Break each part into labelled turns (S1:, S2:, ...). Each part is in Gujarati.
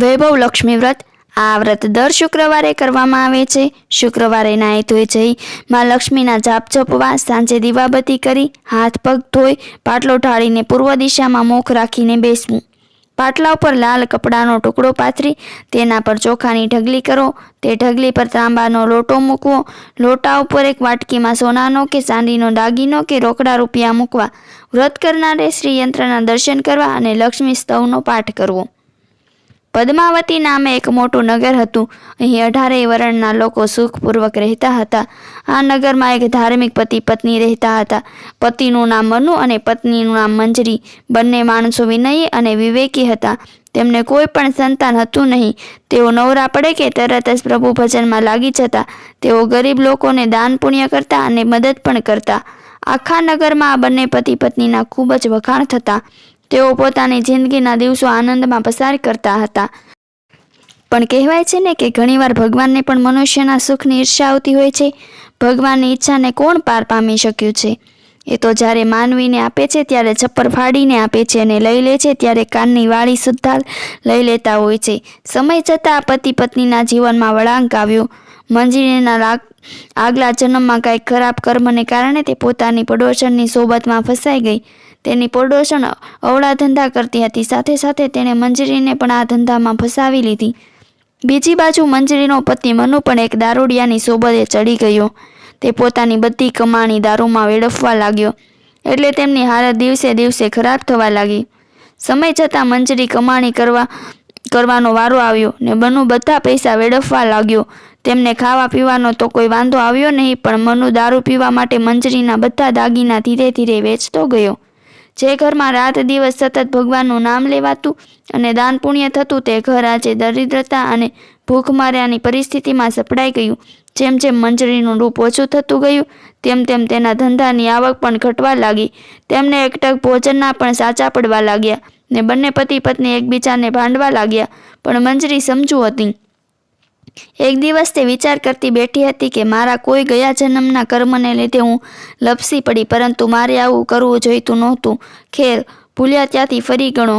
S1: વૈભવ લક્ષ્મી વ્રત. આ વ્રત દર શુક્રવારે કરવામાં આવે છે. શુક્રવારે નાહી ધોઈ જઈ, માં લક્ષ્મીના જાપ જપવા, સાંજે દીવાબત્તી કરી, હાથ પગ ધોઈ, પાટલો ઢાળીને પૂર્વ દિશામાં મુખ રાખીને બેસવું. પાટલા ઉપર લાલ કપડાનો ટુકડો પાથરી, તેના પર ચોખાની ઢગલી કરો. તે ઢગલી પર તાંબાનો લોટો મૂકવો. લોટા ઉપર એક વાટકીમાં સોનાનો કે ચાંદીનો દાગીનો કે રોકડા રૂપિયા મૂકવા. વ્રત કરનારે શ્રીયંત્રના દર્શન કરવા અને લક્ષ્મી સ્તવનો પાઠ કરવો. પદ્માવતી નામે એક મોટું નગર હતું. અહીં અઢારેય વર્ણના લોકો સુખપૂર્વક રહેતા હતા. આ નગરમાં એક ધાર્મિક પતિ પત્ની રહેતા હતા. પતિનું નામ મનુ અને પત્નીનું નામ મંજરી. બંને માણસો વિનયી અને વિવેકી હતા. તેમને કોઈ પણ સંતાન હતું નહીં. તેઓ નવરા પડે કે તરત જ પ્રભુ ભજનમાં લાગી જતા. તેઓ ગરીબ લોકોને દાન પુણ્ય કરતા અને મદદ પણ કરતા. આખા નગરમાં આ બંને પતિ પત્નીના ખૂબ જ વખાણ થતા. તેઓ પોતાની જિંદગીના દિવસો આનંદમાં પસાર કરતા હતા. પણ કહેવાય છે ને કે ઘણીવાર ભગવાનને પણ મનુષ્યના સુખની ઈર્ષા આવતી હોય છે. ભગવાનની ઈચ્છાને કોણ પાર પામી શક્યું છે? એ તો જ્યારે માનવીને આપે છે, ત્યારે છપ્પર ફાડીને આપે છે અને લઈ લે છે, ત્યારે કાનની વાળી સુદ્ધા લઈ લેતા હોય છે. સમય જતાં પતિ પત્નીના જીવનમાં વળાંક આવ્યો. મંજીરીના આગલા જન્મમાં કાંઈક ખરાબ કર્મને કારણે તે પોતાની પડોશણની સોબતમાં ફસાઈ ગઈ. તેની પડોશણ અવળા ધંધા કરતી હતી. સાથે સાથે તેણે મંજરીને પણ આ ધંધામાં ફસાવી લીધી. બીજી બાજુ મંજરીનો પતિ મનુ પણ એક દારૂડિયાની સોબતે ચડી ગયો. તે પોતાની બધી કમાણી દારૂમાં વેડફવા લાગ્યો. એટલે તેમની હાલત દિવસે દિવસે ખરાબ થવા લાગી. સમય જતાં મંજરી કમાણી કરવા, કરવાનો વારો આવ્યો ને બનુ બધા પૈસા વેડફવા લાગ્યો. તેમને ખાવા પીવાનો તો કોઈ વાંધો આવ્યો નહીં, પણ મનુ દારૂ પીવા માટે મંજરીના બધા દાગીના ધીરે ધીરે વેચતો ગયો. જે ઘરમાં રાત દિવસ સતત ભગવાનનું નામ લેવાતું અને દાન પુણ્ય થતું તે ઘર આજે દરિદ્રતા અને ભૂખમાર્યાની પરિસ્થિતિમાં સપડાઈ ગયું. જેમ જેમ મંજરીનું રૂપ ઓછું થતું ગયું, તેમ તેમ તેના ધંધાની આવક પણ ઘટવા લાગી. તેમને એકટક ભોજનના પણ સાચા પડવા લાગ્યા ને બંને પતિ પત્ની એકબીજાને ભાંડવા લાગ્યા, પણ મંજરી સમજુ હતી. એક દિવસ તે વિચાર કરતી બેઠી હતી કે મારા કોઈ ગયા જન્મના કર્મને લીધે હું લપસી પડી, પરંતુ મારે આવું કરવું જોઈતું નહોતું. ખેર ભૂલ્યા ત્યાંથી ફરી ગણો.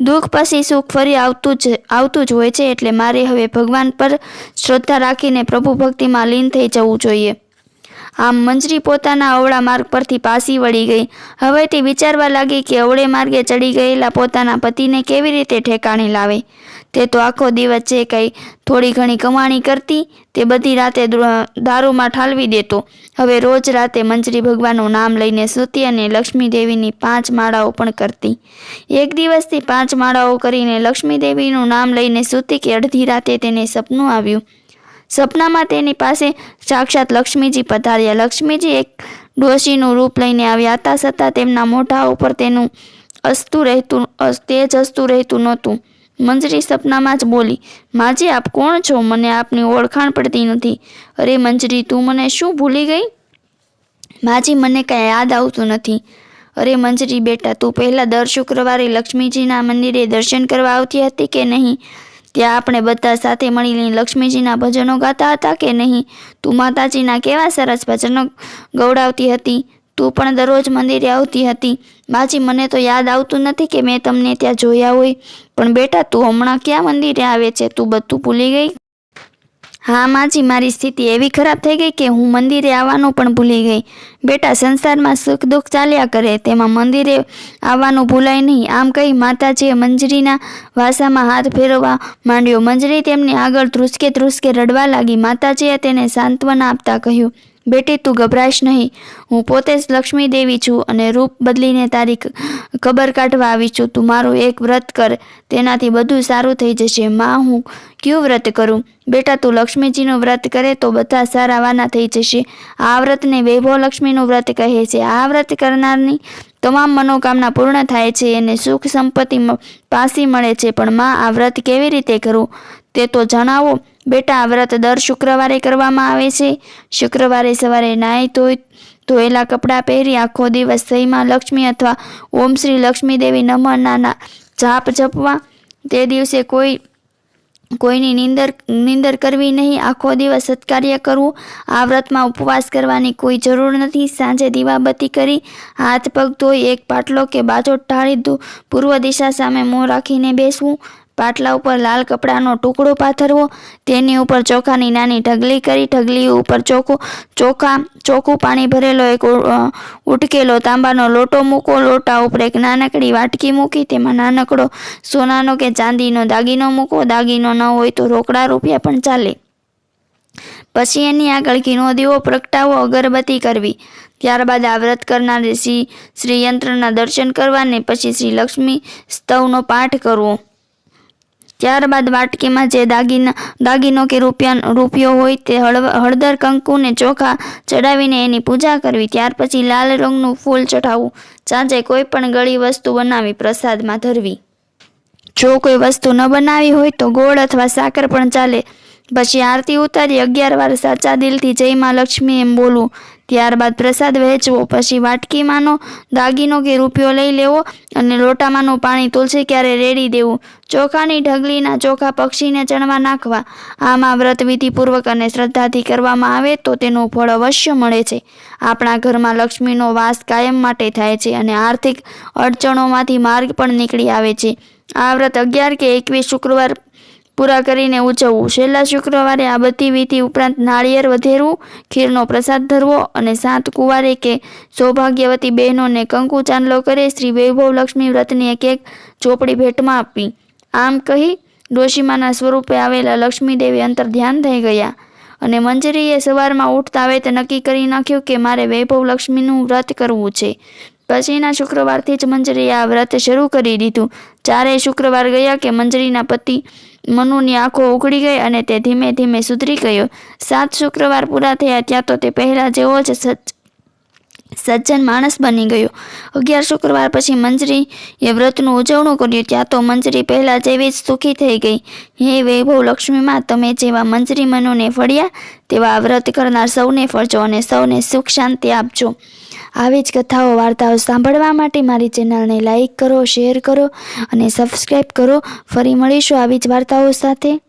S1: દુઃખ પછી સુખ ફરી આવતું જ આવતું જ હોય છે, એટલે મારે હવે ભગવાન પર શ્રદ્ધા રાખીને પ્રભુ ભક્તિમાં લીન થઈ જવું જોઈએ. આમ મંજરી પોતાના અવળા માર્ગ પરથી પાસી વળી ગઈ. હવે તે વિચારવા લાગી કે અવળે માર્ગે ચડી ગયેલા પોતાના પતિને કેવી રીતે ઠેકાણે લાવે? તે તો આખો દિવસ જે કંઈ થોડી ઘણી કમાણી કરતી, તે બધી રાતે દારૂમાં ઠાલવી દેતો. હવે રોજ રાતે મંજરી ભગવાનનું નામ લઈને સૂતી અને લક્ષ્મી દેવીની પાંચ માળાઓ પણ કરતી. એક દિવસથી પાંચ માળાઓ કરીને લક્ષ્મી દેવીનું નામ લઈને સૂતી કે અડધી રાતે તેને સપનું આવ્યું. સપનામાં તેની પાસે સાક્ષાત લક્ષ્મીજી પધાર્યા. લક્ષ્મીજી એક ડોશીનું રૂપ લઈને આવ્યા હતા, છતાં તેમના મોઢા ઉપર તેનું અસ્તુ રહેતું, અસ- તેજ અસ્તુ રહેતું નહોતું. મંજરી સપનામાં જ બોલી, માજી, આપ કોણ છો? મને આપની ઓળખાણ પડતી નથી. અરે મંજરી, તું મને શું ભૂલી ગઈ? માજી, મને કાંઈ યાદ આવતું નથી. અરે મંજરી બેટા, તું પહેલાં દર શુક્રવારે લક્ષ્મીજીના મંદિરે દર્શન કરવા આવતી હતી કે નહીં? ત્યાં આપણે બધા સાથે મળીને લક્ષ્મીજીના ભજનો ગાતા હતા કે નહીં? તું માતાજીના કેવા સરસ ભજનો ગૌડાવતી હતી? તું પણ દરરોજ મંદિરે આવતી હતી. માજી, મને તો યાદ આવતું નથી કે મેં તમને ત્યાં જોયા હોય. પણ બેટા, તું હમણાં ક્યાં મંદિરે આવે છે? તું બધું ભૂલી ગઈ? હા માજી, મારી સ્થિતિ એવી ખરાબ થઈ ગઈ કે હું મંદિરે આવવાનું પણ ભૂલી ગઈ. બેટા સંસારમાં સુખ દુઃખ ચાલ્યા કરે, તેમાં મંદિરે આવવાનું ભૂલાય નહીં. આમ કહી માતાજીએ મંજરીના વાસામાં હાથ ફેરવવા માંડ્યો. મંજરી તેમની આગળ ધ્રુસકે ધ્રુસકે રડવા લાગી. માતાજીએ તેને સાંત્વના આપતા કહ્યું, બેટી, તું ગભરાઈશ નહીં. હું પોતે જ લક્ષ્મી દેવી છું અને રૂપ બદલીને તારી કબર કાઢવા આવી છું. તું મારું એક વ્રત કર. તેનાથી બધું સારું થઈ જશે. માં, હું કયું વ્રત કરું? બેટા, તું લક્ષ્મીજીનું વ્રત કરે તો બધા સારા વાના થઈ જશે. આ વ્રતને વૈભવ લક્ષ્મીનું વ્રત કહે છે. આ વ્રત કરનારની તમામ મનોકામના પૂર્ણ થાય છે અને સુખ સંપત્તિ પાસી મળે છે. પણ માં, આ વ્રત કેવી રીતે કરવું તે તો જણાવો. બેટા, આ વ્રત દર શુક્રવારે કરવામાં આવે છે. શુક્રવારે સવારે નાહી ધોઈ, ધોયેલા કપડાં પહેરી આખો દિવસ સહીમાં લક્ષ્મી અથવા ઓમ શ્રી લક્ષ્મી દેવી નમનના જાપ જપવા. તે દિવસે કોઈ કોઈની નિંદર નિંદર કરવી નહીં. આખો દિવસ સત્કાર્ય કરવું. આ વ્રતમાં ઉપવાસ કરવાની કોઈ જરૂર નથી. સાંજે દીવાબત્તી કરી, હાથ પગ ધોઈ, એક પાટલો કે બાજોટ ઢાળી પૂર્વ દિશા સામે મોં રાખીને બેસવું. પાટલા ઉપર લાલ કપડાનો ટુકડો પાથરવો, તેની ઉપર ચોખાની નાની ઢગલી કરી ઢગલી ઉપર ચોખ્ખું ચોખા ચોખ્ખું પાણી ભરેલો એક ઉટકેલો તાંબાનો લોટો મૂકો, લોટા ઉપર એક નાનકડી વાટકી મૂકી, તેમાં નાનકડો સોનાનો કે ચાંદીનો દાગીનો મૂકો, દાગીનો ન હોય તો રોકડા રૂપિયા પણ ચાલે. પછી એની આગળ ઘીનો દીવો પ્રગટાવો, અગરબત્તી કરવી. ત્યારબાદ આ વ્રત કરનાર શ્રી શ્રીયંત્રના દર્શન કરવા ને પછી શ્રી લક્ષ્મી સ્તવનો પાઠ કરવો. ત્યારબાદ વાટકીમાં જે દાગીના, દાગીનો કે રૂપિયા, રૂપિયો હોય તે હળદર કંકુને ચોખા ચડાવીને એની પૂજા કરવી. ત્યાર પછી લાલ રંગનું ફૂલ ચઢાવવું. સાંજે કોઈ પણ ગળી વસ્તુ બનાવી પ્રસાદમાં ધરવી. જો કોઈ વસ્તુ ન બનાવી હોય તો ગોળ અથવા સાકર પણ ચાલે. પછી આરતી ઉતારી અગિયાર વાર સાચા દિલથી જય માં લક્ષ્મી એમ બોલવું. ત્યારબાદ પ્રસાદ વહેંચવો, પછી વાટકીમાંનો દાગીનો કે રૂપિયો લઈ લેવો અને લોટામાંનું પાણી તુલસી ક્યારે રેડી દેવું? ચોખાની ઢગલીના ચોખા પક્ષીને ચણવા નાખવા. આમાં વ્રત વિધિપૂર્વક અને શ્રદ્ધાથી કરવામાં આવે તો તેનું ફળ અવશ્ય મળે છે. આપણા ઘરમાં લક્ષ્મીનો વાસ કાયમ માટે થાય છે અને આર્થિક અડચણોમાંથી માર્ગ પણ નીકળી આવે છે. આ વ્રત અગિયાર કે એકવીસ શુક્રવાર પૂરા કરીને ઉજવવું. છેલ્લા શુક્રવારે આ બધી વિધિ ઉપરાંત નાળિયેર વધેરવું ખીરનો પ્રસાદ ધરવો અને સાત કુંવારે કે સૌભાગ્યવતી બહેનોને કંકુ ચાંદલો કરે શ્રી વૈભવ લક્ષ્મી વ્રતની એક એક ચોપડી ભેટમાં આપવી આમ કહી ડોશીમાના સ્વરૂપે આવેલા લક્ષ્મીદેવી અંતર ધ્યાન થઈ ગયા અને મંજરીએ સવારમાં ઉઠતા તે નક્કી કરી નાખ્યું કે મારે વૈભવ લક્ષ્મીનું વ્રત કરવું છે. પછીના શુક્રવારથી જ મંજરીએ આ વ્રત શરૂ કરી દીધું. ચારેય શુક્રવાર ગયા કે મંજરીના પતિ મનુની આંખો ઉઘડી ગઈ અને તે ધીમે ધીમે સુધરી ગયો. સાત શુક્રવાર પૂરા થયા ત્યાં તો તે પહેલા જેવો જ સજ્જન માણસ બની ગયો. અગિયાર શુક્રવાર પછી મંજરી એ વ્રતનું ઉજવણું કર્યું. ત્યાં તો મંજરી પહેલા જેવી જ સુખી થઈ ગઈ. હે વૈભવ લક્ષ્મીમાં, તમે જેવા મંજરી મનુને ફળ્યા, તેવા વ્રત કરનાર સૌને ફળજો અને સૌને સુખ શાંતિ આપજો. આવી જ કથાઓ, વાર્તાઓ સાંભળવા માટે મારી ચેનલને લાઈક કરો, શેર કરો અને સબસ્ક્રાઈબ કરો. ફરી મળીશું આવી જ વાર્તાઓ સાથે.